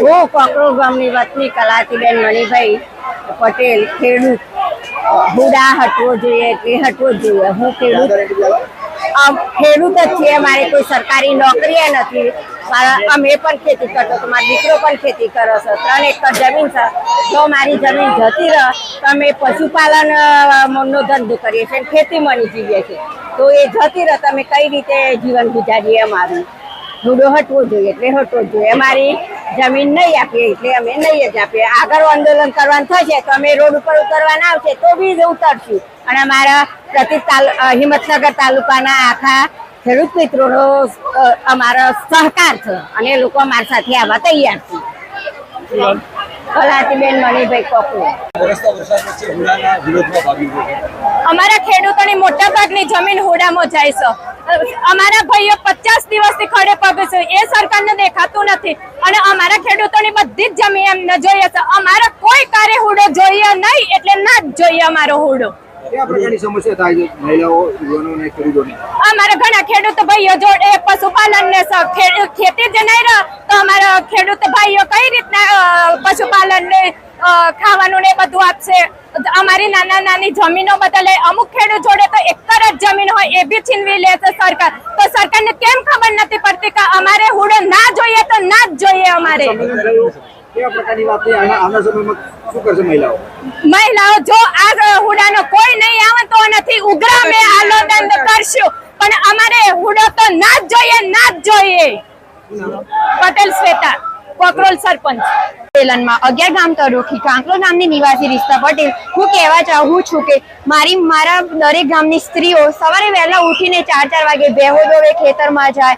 હું કોકરોલ ગામની વતની કલાતીબેન મણિભાઈ પટેલ ખેડૂત. હુડા હટવો જોઈએ કે હટવો જોઈએ? હું ખેડૂત. ખેડૂત જ છીએ. મારે કોઈ સરકારી નોકરી નથી. મારા, અમે પણ ખેતી કરતો તો મારો દીકરો પણ ખેતી કરો છો. ત્રણ એકર જમીન છે. તો મારી જમીન જતી રહે, તો અમે પશુપાલન નો ધંધો કરીએ છીએ ખેતી ખેતીમાંની જીવીએ છીએ. તો એ જતી રહે તમે કઈ રીતે જીવન ગુજારીએ અમારું હુડો હટવો જોઈએ એટલે હટવો જોઈએ. અમારી જમીન નહીં આપીએ, એટલે અમે નહીં જ આપીએ. આગળ આંદોલન કરવાનું થશે તો અમે રોડ ઉપર ઉતરવાના આવશે તો બી ઉતરશું. અને અમારા પ્રતિ હિંમતનગર તાલુકાના આખા ખેડૂત મિત્રોનો અમારો સહકાર છે. અને લોકો અમારી સાથે આવવા તૈયાર છે. કલાતીબેન મણિભાઈ કોકુ. અમારા ખેડૂતોની મોટા ભાગની જમીન હોડામાં જાય છે. અમારા ભાઈઓ પચાસ દિવસથી ખડે પગે છે. એ સરકારને દેખાતું નથી. અને અમારા ખેડૂતોની બધી જ જમીન એમને જોઈએ છે. અમારા કોઈ કાર્ય હુડો જોઈએ નહીં, એટલે ના જ જોઈએ અમારો હુડો. કયા પ્રકારની સમસ્યા થાય છે? મહિલાઓ યુવાનો અને ખેડૂતોની? અમારા ઘણા ખેડૂત ભાઈઓ જોડે પશુપાલન ને ખેતી જ નહીં રહે તો અમારા ખેડૂત ભાઈઓ કઈ રીતના પશુપાલન ને ખાવાનું ને બધું આપશે? અમારી નાના નાની જમીનો બદલે અમુક ખેડૂત જોડે તો એકર જ જમીન હોય એ બી છીનવી લે છે સરકાર. તો સરકારને કેમ ખબર નથી પડતી કે અમારે હુડો ના જોઈએ તો ના જ જોઈએ અમારે? કેવા પ્રકારની વાત થઈ આના સમયમાં શું કરશે મહિલાઓ? મહિલાઓ જો આ હુડાનો કોઈ નહીં આવે તો નથી ઉગ્ર કરશું. પણ અમારે હુડો તો ના જ જોઈએ ના જ જોઈએ. પટેલ શ્વેતા કોકરોલ સરપંચ. અગિયાર ગામ તરોખી કાંકરો ગામની નિવાસી રિસ્તા પટેલ. હું કહેવા ચાહું છું કે મારી મારા દરેક ગામની સ્ત્રીઓ સવારે વહેલા ઉઠીને ચાર ચાર વાગે બેહો દોવે ખેતરમાં જાય.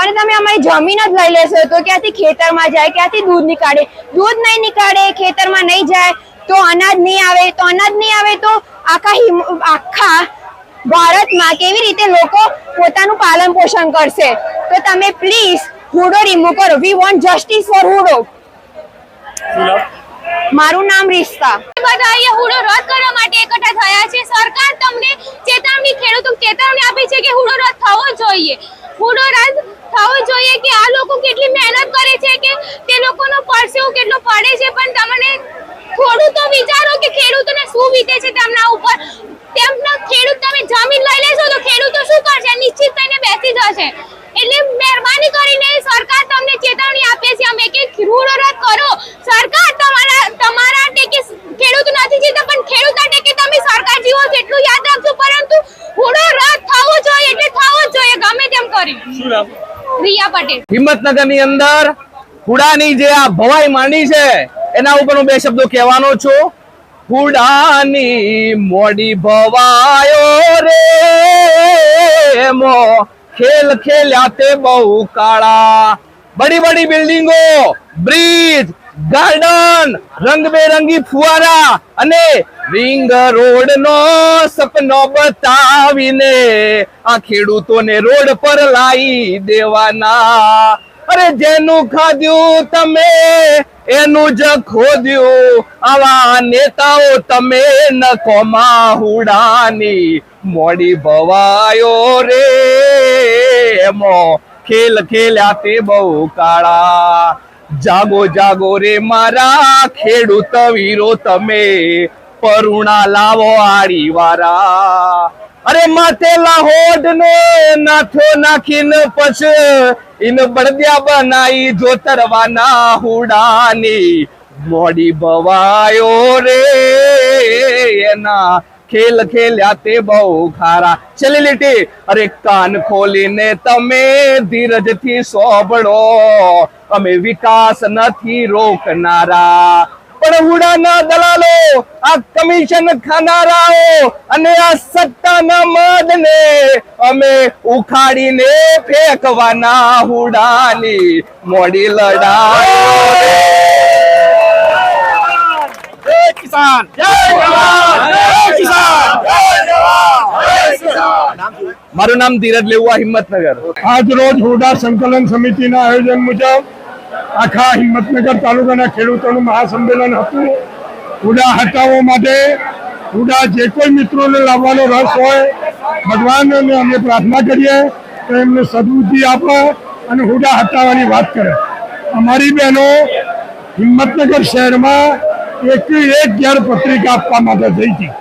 અને તમે અમારી જમીન જ લઈ લેશો. તો ક્યાંથી ખેતરમાં જાય? ક્યાંથી દૂધ નીકાળે? દૂધ નહીં નીકાળે ખેતરમાં નહીં જાય તો અનાજ નહીં આવે. તો અનાજ નહીં આવે તો આખા હિમ- આખા ભારતમાં કેવી રીતે લોકો પોતાનું પાલન પોષણ કરશે? તો તમે પ્લીઝ હુડો રિમૂવ કરો. વી વોન્ટ જસ્ટિસ ફોર હુડો. મારું નામ રિશ્તા. બધા અહીંયા હુડો રદ કરવા માટે એકઠા થયા છે. સરકાર તમને ચેતવણી ખેડૂતો ચેતવણી આપી છે કે હુડો રદ થવો જોઈએ. હુડો રદ થવો જોઈએ કે આ લોકો કેટલી મહેનત કરે છે કે તે લોકોનો પરસેવો કેટલો પડે છે. પણ તમને થોડું તો વિચારો કે ખેડૂતોને શું વીતે છે તેમના ઉપર. તેમના ખેડૂત તમે જમીન લઈ લેશો તો ખેડૂતો શું કરશે? નિશ્ચિત થઈને બેસી જશે એટલે મહેરબાની કરીને સરકાર તમને ચેતવણી આપે છે અમે કે હુડો રદ કરો સરકાર તમારા તમારા ટેકે ખેડૂત નથી જીતા પણ ખેડૂત ટેકે તમે સરકાર જીવો છો એટલું યાદ રાખજો પરંતુ હુડો રદ થવો જોઈએ એટલે થવો જ જોઈએ ગમે તેમ કરી રિયા પટેલ. હિંમતનગરની અંદર હુડાની જે આ ભવાઈ માંડી છે એના ઉપર હું બે શબ્દો કહેવાનો છું. હુડાની મોડી ભવાયો રે મો ખેલ ખેલ્યા તે બહુ કાળા. બડી બડી બિલ્ડિંગો બ્રિજ ગાર્ડન રંગબેરંગી ફુવારા અને રિંગ રોડ નો સપનો બતાવીને આ ખેડૂતોને રોડ પર લાવી દેવાના. અરે જેનું ખાધ્યું તમે, એનું જ ખોદ્યું. આવા નેતાઓ તમે નકોમાં હુડાની. મોડી ભવાયો રે, એમો ખેલ ખેલ્યા તે બહુ કાળા. જાગો જાગો રે મારા ખેડૂત વીરો તમે પરુણા લાવો આડી વારા અરે માથે હોડ નો નાથો નાખીને પછી ઇન બળદ્યા બનાઈ જોતરવાના હુડાની. મોડી ભવાયો રે એના ખેલ ખેલ્યા તે બહુ ખારા. છેલ્લી લીટી, અરે કાન ખોલીને તમે ધીરજથી સોંભળો. અમે વિકાસ નથી રોકનારા. પણ હુડાના દલાલો આ કમિશન ખાનારાઓ અને આ સત્તાના મદને અમે ઉખાડીને ફેંકવાના હુડાની મોડી લડાઈ કિસાન. જય જવાન. જય કિસાન. જય જવાન. મારું નામ ધીરજ લેવા હિંમતનગર. આજ રોજ હુડા સંકલન સમિતિના આયોજન મુજબ આખા હિંમતનગર તાલુકાના ખેડૂતોનું મહાસંમેલન હતું. હુડા હટાવવા માટે હુડા જે કોઈ મિત્રોને લાવવાનો રસ હોય, ભગવાનને અમે પ્રાર્થના કરીએ તો એમને સદબુદ્ધિ આપે અને હુડા હટાવવાની વાત કરે. અમારી બહેનો હિંમતનગર શહેરમાં એક એક ઘેર પત્રિકા આપવા માટે થઈ હતી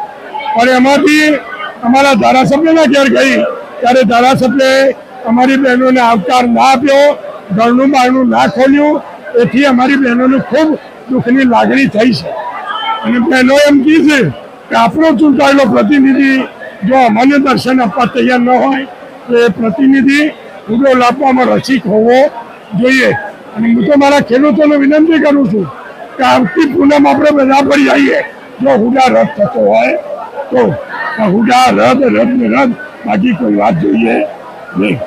પણ એમાંથી અમારા ધારાસભ્યના ઘેર ગઈ, ત્યારે ધારાસભ્યએ અમારી બહેનોને આવકાર ના આપ્યો. ઘરનું બારણું ના ખોલ્યું, એથી અમારી બહેનોને ખૂબ દુઃખની લાગણી થઈ છે. અને બહેનો એમ કહે છે કે આપણો ચૂંટાયેલો પ્રતિનિધિ જો અમને દર્શન આપવા તૈયાર ન હોય, તો એ પ્રતિનિધિ પૂરો લાપવામાં રસિક હોવો જોઈએ. અને હું તો મારા ખેડૂતોને વિનંતી કરું છું કે આવતી પૂનમ આપણે બધા ભરી આવીએ. જો હુડા રદ થતો હોય, તો હુડા રદ રદ રદ, બાકી કોઈ વાત જોઈએ નહીં.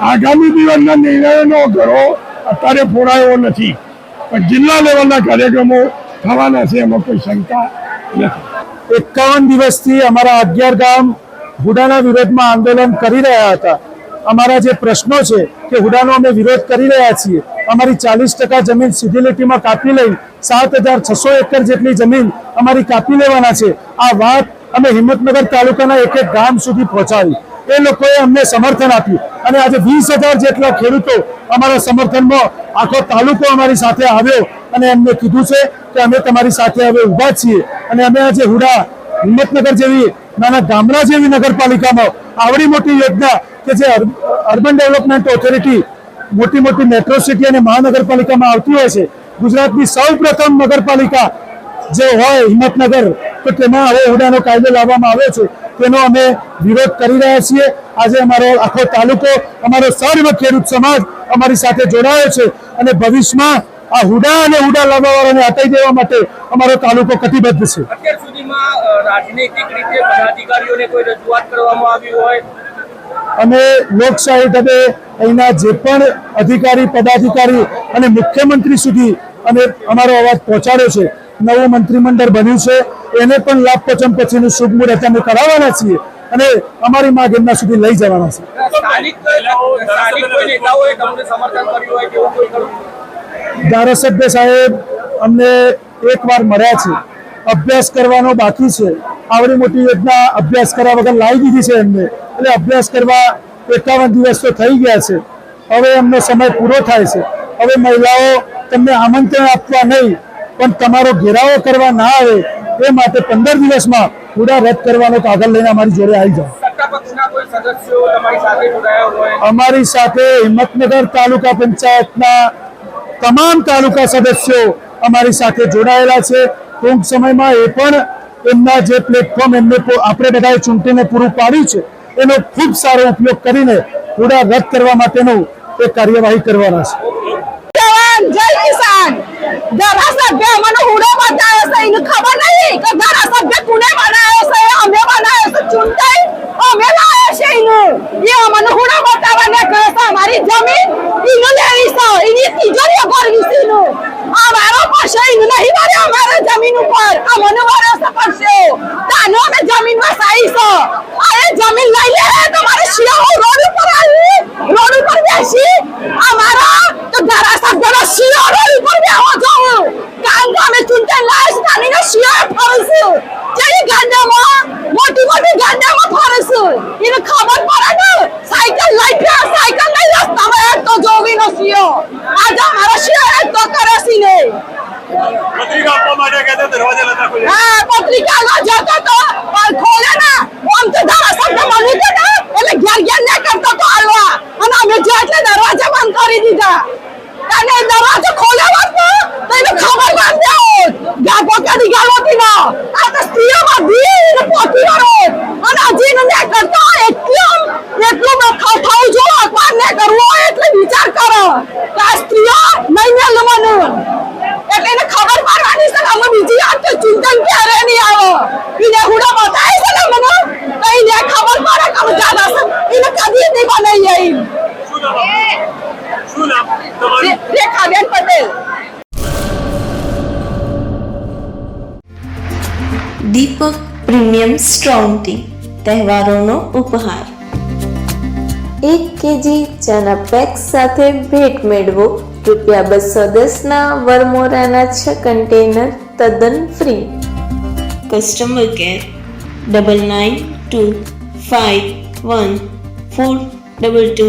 આગામી દિવસના નિર્ણયનો ઘરો અત્યારે ફોડાયો નથી. પણ જિલ્લા લેવલના કાર્યક્રમો થવાના છે, એમાં કોઈ શંકા નથી. એકાવન દિવસથી અમારા અગિયાર ગામ હુડાના વિરોધમાં આંદોલન કરી રહ્યા હતા. અમારા જે પ્રશ્નો છે કે હુડાનો અમે વિરોધ કરી રહ્યા છીએ, અમારી ચાલીસ ટકા જમીન સીધી કાપી લઈ સાત હજાર છસો એકર જેટલી જમીન અમારી કાપી લેવાના છે. આ વાત અમે હિંમતનગર તાલુકાના એક એક ગામ સુધી પહોંચાડી. એ લોકોએ અમને સમર્થન આપ્યું. અને આજે વીસ હજાર જેટલા ખેડૂતો અમારા સમર્થનમાં આખો તાલુકો અમારી સાથે આવ્યો અને એમને કીધું છે કે અમે તમારી સાથે હવે ઊભા છીએ. અને અમે આજે હુડા હિંમતનગર જેવી, નાના ગામડા જેવી નગરપાલિકામાં આવડી મોટી યોજના કે જે અર્બન ડેવલપમેન્ટ ઓથોરિટી મોટી મોટી મેટ્રો સિટી અને મહાનગરપાલિકામાં આવતી હોય છે. ગુજરાતની સૌ પ્રથમ નગરપાલિકા જે હોય હિંમતનગર, તો તેમાં હવે હુડાનો કાયદો લાવવામાં આવ્યો છે. તેનો અમે વિરોધ કરી રહ્યા છીએ. આજે અમારો આખો તાલુકો અમારો સર્વ ખેડૂત સમાજ અમારી સાથે જોડાયો છે અને ભવિષ્યમાં આ હુડા અને હુડા લાવવાવાળાને હટાવી દેવા માટે અમારો તાલુકો કટિબદ્ધ છે. અત્યાર સુધીમાં રાજનૈતિક રીતે પદાધિકારીઓને કોઈ રજૂઆત કરવામાં આવી હોય? અમે લોકશાહી ઢબે અહીંના જે પણ અધિકારી પદાધિકારી અને મુખ્યમંત્રી સુધી અમે અમારો અવાજ પહોંચાડ્યો છે. નવું મંત્રીમંડળ બન્યું છે. એને પણ લાભ પચમ પછીનું શુભ મુહૂર્ત અમે કરાવવાના છીએ અને અમારી માંગ એમના સુધી લઈ જવાના છે. ધારાસભ્ય સાહેબ અમને એક વાર મળ્યા છે. અભ્યાસ કરવાનો બાકી છે. આવડી મોટી યોજના અભ્યાસ કર્યા વગર લાવી દીધી છે એમને. એટલે અભ્યાસ કરવા એકાવન દિવસ તો થઈ ગયા છે. હવે એમનો સમય પૂરો થાય છે. હવે મહિલાઓ તમને આમંત્રણ આપવા નહીં પણ તમારો ઘેરાવો કરવા ના આવે એ માટે પંદર દિવસમાં પૂરા રદ કરવાનો કાગળ લઈને અમારી જોડે આવી જાઓ. સત્તા પક્ષના કોઈ સદસ્યો તમારી સાથે જોડાયા હોય? અમારી સાથે હિંમતનગર તાલુકા પંચાયતના તમામ તાલુકા સદસ્યો અમારી સાથે જોડાયેલા છે. ટૂંક સમયમાં એ પણ એમના જે પ્લેટફોર્મ એમને આપણે બધાએ ચૂંટીને પૂરું પાડ્યું છે એનો ખૂબ સારો ઉપયોગ કરીને પૂરા રદ કરવા માટેનું એ કાર્યવાહી કરવાના છે. જય કિસાન! ધારાસભ્ય મને હુડો બતાવ્યો છે એને ખબર નહીં કે ધારાસભ્ય કોને બનાવ્યો છે અમે બનાવ્યો છે ચૂંટાઈ અમે લાવ્યો છે એનું એ મને હુડો બતાવવાને કહે છે અમારી જમીન એનું લેવી છે એની તિજોરીઓ ભરવી છે એનું અમારો પડશે એનું નહીં ભરે અમારે જમીન ઉપર આ મને ભરે છે પડશે તાનો અમે જમીનમાં સાઈ છે આ એ જમીન લઈ લે તમારે શિયાળો રોડ ઉપર આવી રોડ ઉપર બેસી અમારા તો ધારાસભ્યનો શિયાળો રોડ ઉપર બેહો જાઉં કારણ કે અમે ચૂંટણી લાશ નાનીનો શિયાળો ફરશું જેની ગાંડામાં મોટી મોટી ગાંડામાં ફરશું એને ખબર પડે ને સાયકલ લઈ ગયા સાયકલ લઈ રસ્તામાં એક તો જોવીનો શિયો આજે અમારો શિયાળો એક તો કરે છે ને હા પત્રિકામાં જતો તો પણ ખોલે ના આમ તો ધારાસભ્ય બન્યું છે ને એટલે ઘેર ઘેર ને કરતો તો હાલવા અને અમે જે એટલે દરવાજા બંધ કરી દીધા અને દરવાજો ખોલ્યો એને ખબર બાંધે હોત ગાપો કદી ગાલોતી ના. આ તો સ્ત્રીઓમાં ભીડ ને પોતી વાળો અને હજી ને કરતો એટલું એટલું થવું જો અખબાર ને કરવો એટલે વિચાર કરો. કે આ સ્ત્રીઓ નહીં ને લમનું. એટલે એને ખબર પડવાની છે અમે બીજી વાત તો ચિંતન ક્યારે નહીં આવો? એને હુડો બતાવી છે ને મને? તો એને ખબર પડે કે અમે જાદા છે એને કદી નહીં બનાવી આવી દીપક પ્રીમિયમ સ્ટ્રોંગ ટી, તહેવારોનો ઉપહાર. એક કેજી ચાના પેક સાથે ભેટ મેળવો. રૂપિયા બસો દસના વરમોરાના છ કન્ટેનર તદ્દન free. Customer care, double nine two five one four double two